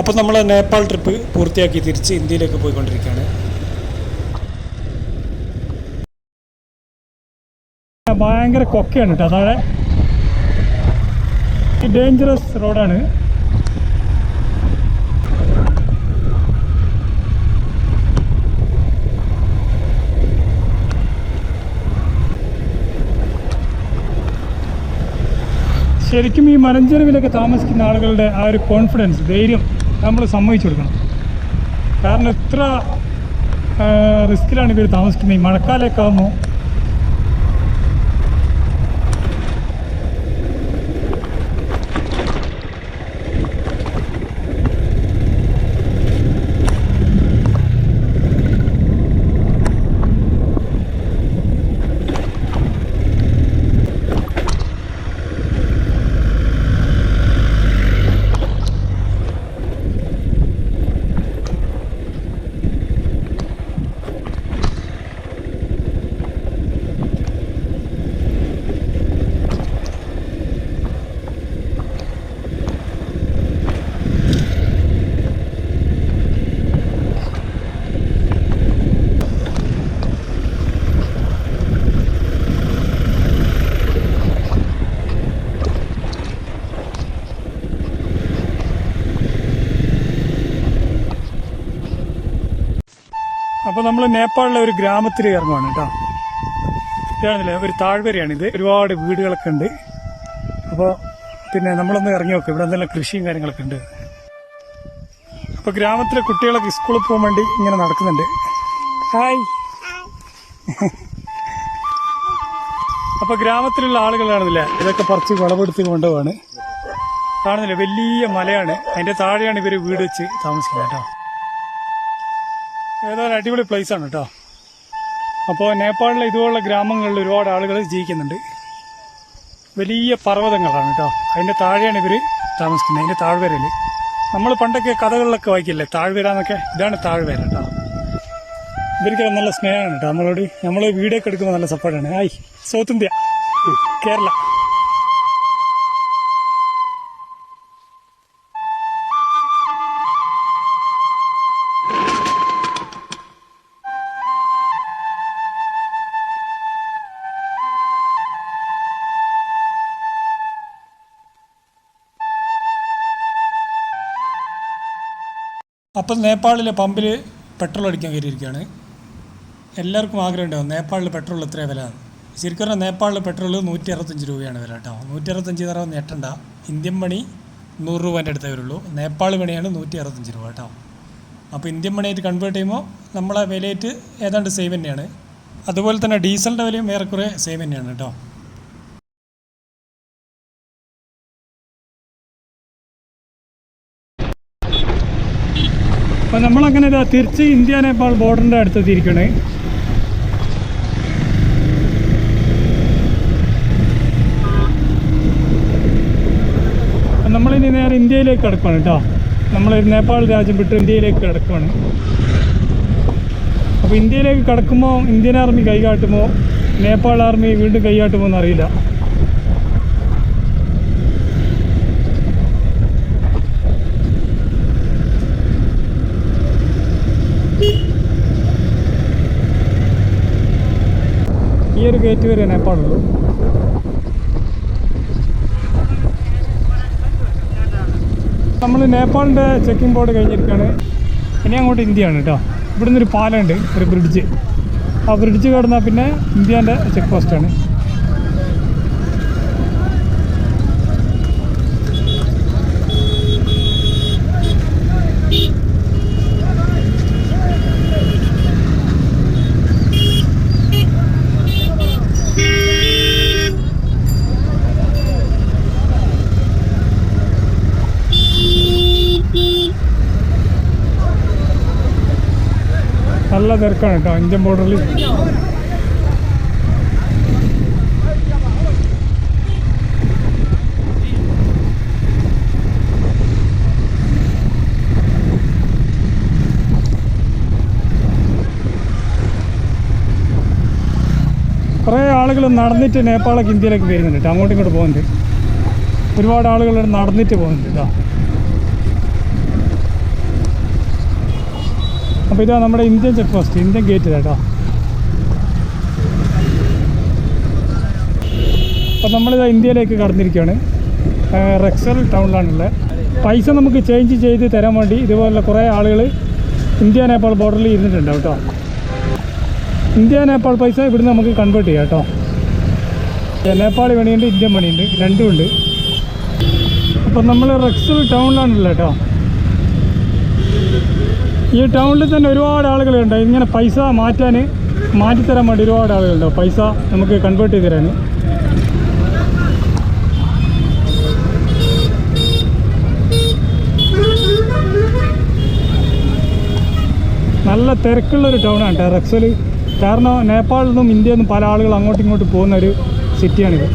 അപ്പോൾ നമ്മൾ നേപ്പാൾ ട്രിപ്പ് പൂർത്തിയാക്കി തിരിച്ച് ഇന്ത്യയിലേക്ക് പോയിക്കൊണ്ടിരിക്കുകയാണ്. ഭയങ്കര കൊക്കയാണ് കേട്ടോ താഴെ ഡേഞ്ചറസ് റോഡാണ് ശരിക്കും ഈ മലഞ്ചെരുവിലൊക്കെ താമസിക്കുന്ന ആളുകളുടെ ആ ഒരു കോൺഫിഡൻസ് ധൈര്യം നമ്മൾ സമ്മതിച്ചു കൊടുക്കണം. കാരണം എത്ര റിസ്ക്കിലാണ് ഇവർ താമസിക്കുന്നത്. ഈ മഴക്കാലമൊക്കെ ആകുമ്പോൾ അപ്പോൾ നമ്മൾ നേപ്പാളിലെ ഒരു ഗ്രാമത്തിൽ ഇറങ്ങുവാണ് കേട്ടോ. ഇതാണല്ലേ ഒരു ഇത് ഒരുപാട് വീടുകളൊക്കെ ഉണ്ട്. അപ്പോൾ പിന്നെ നമ്മളൊന്ന് ഇറങ്ങി നോക്കാം. ഇവിടെ എന്തെല്ലാം കൃഷിയും കാര്യങ്ങളൊക്കെ ഉണ്ട്. അപ്പോൾ ഗ്രാമത്തിലെ കുട്ടികളൊക്കെ സ്കൂളിൽ പോകാൻ വേണ്ടി ഇങ്ങനെ നടക്കുന്നുണ്ട്. ഹായ്. അപ്പോൾ ഗ്രാമത്തിലുള്ള ആളുകളാണെന്നില്ലേ ഇതൊക്കെ പറിച്ച് വിളവെടുത്ത് കൊണ്ടുപോവാണ്. കാണുന്നില്ല? വലിയ മലയാണ്. അതിന്റെ താഴെയാണ് ഇവർ വീട് വെച്ച് താമസിക്കുന്നത് കേട്ടോ. ഏതായാലും അടിപൊളി പ്ലേസ് ആണ് കേട്ടോ അപ്പോൾ നേപ്പാളിലെ ഇതുപോലുള്ള ഗ്രാമങ്ങളിൽ ഒരുപാട് ആളുകൾ ജീവിക്കുന്നുണ്ട്. വലിയ പർവതങ്ങളാണ് കേട്ടോ അതിന്റെ താഴെയാണ് ഇവർ താമസിക്കുന്നത്. അതിന്റെ താഴ്വരയിൽ നമ്മൾ പണ്ടൊക്കെ കഥകളിലൊക്കെ വായിക്കില്ലേ? താഴ്വര എന്നൊക്കെ ഇതാണ് താഴ്വര കേട്ടോ ഇവർക്ക് നല്ല സ്നേഹമാണ് കേട്ടോ നമ്മളോട് നമ്മൾ വീഡിയോ ഒക്കെ എടുക്കുമ്പോൾ നല്ല സപ്പോർട്ടാണ് ആയി സൗത്ത് ഇന്ത്യ കേരള. അപ്പം നേപ്പാളിലെ പമ്പിൽ പെട്രോൾ അടിക്കാൻ കയറിയിരിക്കുകയാണ്. എല്ലാവർക്കും ആഗ്രഹം ഉണ്ടാവും. നേപ്പാളിൽ പെട്രോൾ എത്ര വില? ശരിക്കും പറഞ്ഞാൽ നേപ്പാളിൽ പെട്രോൾ നൂറ്റി അറുപത്തഞ്ച് രൂപയാണ് വില കേട്ടോ. നൂറ്റി അറുപത്തഞ്ച് തരാൻ ഞെട്ടണ്ട. ഇന്ത്യൻ മണി നൂറ് രൂപേന്റെ അടുത്തേ വരുള്ളൂ നേപ്പാൾ മണിയാണ് നൂറ്റി അറുപത്തഞ്ച് രൂപ കേട്ടോ. അപ്പോൾ ഇന്ത്യൻ മണിയായിട്ട് കൺവേർട്ട് ചെയ്യുമ്പോൾ നമ്മളെ വിലയായിട്ട് ഏതാണ്ട് സെയിം തന്നെയാണ്. അതുപോലെ തന്നെ ഡീസലിന്റെ വിലയും ഏറെക്കുറെ സെയിം തന്നെയാണ് കേട്ടോ. അപ്പോൾ നമ്മളങ്ങനെ തിരിച്ച് ഇന്ത്യ നേപ്പാൾ ബോർഡറിന്റെ അടുത്തെത്തിയിരിക്കണേ നമ്മളിനി നേരെ ഇന്ത്യയിലേക്ക് കിടക്കുകയാണ് കേട്ടോ. നമ്മൾ നേപ്പാൾ രാജ്യം വിട്ട് ഇന്ത്യയിലേക്ക് കിടക്കുകയാണ് അപ്പോൾ ഇന്ത്യയിലേക്ക് കിടക്കുമ്പോൾ ഇന്ത്യൻ ആർമി കൈകാട്ടുമോ? നേപ്പാൾ ആർമി വീണ്ടും കൈകാട്ടുമോ എന്നറിയില്ല. ഗേറ്റ് വരെ നേപ്പാളുള്ളൂ നമ്മൾ നേപ്പാളിന്റെ ചെക്കിംഗ് ബോർഡ് കഴിഞ്ഞിരിക്കുകയാണ്. ഇനി അങ്ങോട്ട് ഇന്ത്യയാണ് കേട്ടോ. ഇവിടുന്ന് ഒരു പാലമുണ്ട് ഒരു ബ്രിഡ്ജ് ആ ബ്രിഡ്ജ് കടന്നാൽ പിന്നെ ഇന്ത്യേന്റെ ചെക്ക് പോസ്റ്റാണ് നല്ല തിരക്കാണ് കേട്ടോ അഞ്ചൻ ബോർഡറിൽ കുറേ ആളുകൾ നടന്നിട്ട് നേപ്പാളൊക്കെ ഇന്ത്യയിലേക്ക് വരുന്നുണ്ട് അങ്ങോട്ടും ഇങ്ങോട്ട് പോകുന്നുണ്ട്. ഒരുപാട് ആളുകൾ നടന്നിട്ട് പോകുന്നുണ്ട് കേട്ടോ അപ്പോൾ ഇതാ നമ്മുടെ Indian check post Indian gate കേട്ടോ. അപ്പോൾ നമ്മളിതാ ഇന്ത്യയിലേക്ക് കടന്നിരിക്കുകയാണ്. റെക്സൽ ടൗണിലാണുള്ളത്. പൈസ നമുക്ക് ചേഞ്ച് ചെയ്ത് തരാൻ വേണ്ടി ഇതുപോലുള്ള കുറേ ആളുകൾ ഇന്ത്യ നേപ്പാൾ ബോർഡറിൽ ഇരുന്നിട്ടുണ്ട് കേട്ടോ. ഇന്ത്യ നേപ്പാൾ പൈസ ഇവിടുന്ന് നമുക്ക് കൺവേർട്ട് ചെയ്യാം കേട്ടോ. നേപ്പാളി മണിയുണ്ട് ഇന്ത്യൻ മണിയുണ്ട് രണ്ടുമുണ്ട് അപ്പം നമ്മൾ റെക്സൽ ടൗണിലാണുള്ളത് കേട്ടോ. ഈ ടൗണിൽ തന്നെ ഒരുപാട് ആളുകളുണ്ട് ഇങ്ങനെ പൈസ മാറ്റാൻ മാറ്റിത്തരാൻ വേണ്ടി ഒരുപാട് ആളുകളുണ്ട് പൈസ നമുക്ക് കൺവേർട്ട് ചെയ്ത് തരാൻ. നല്ല തിരക്കുള്ളൊരു ടൗണാണ് ടെറക്സൽ റെക്സൽ കാരണം നേപ്പാളിൽ നിന്നും ഇന്ത്യയിൽ നിന്നും പല ആളുകൾ അങ്ങോട്ടും ഇങ്ങോട്ടും പോകുന്ന ഒരു സിറ്റിയാണിത്